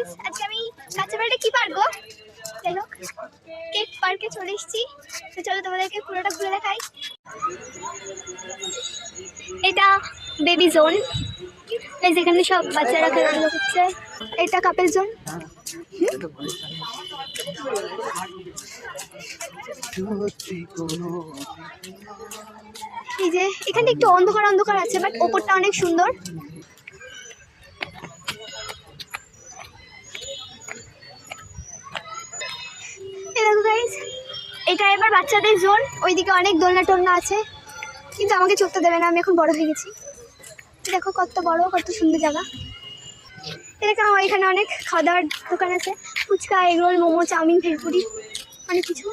Guys আজকে আমি কাঁচাপাড়াটা কি পারব? যাই হোক, কেক পার্কে চলে এসেছি। তো চলো তোমাদেরকে পুরোটা ঘুরে দেখাই। এটা বেবি জোন এই যেখানে সব বাচ্চারা খেলাধুলো করছে, এটা কাপেল জোন এই যে, এখানটা একটু অন্ধকার অন্ধকার আছে বাট ওপরটা অনেক সুন্দর। এটা এবার বাচ্চাদের জোন। ওইদিকে অনেক দোলনা টোলনা আছে। কিন্তু আমাকে চোখটা দেবে না, আমি এখন বড় হয়ে গেছি। দেখো কত বড়, কত সুন্দর জায়গা। এরকম আমার এখানে অনেক খাওয়া দাওয়ার দোকান আছে। Phuchka, egg roll, momo, chow mein, bhelpuri, অনেক কিছু।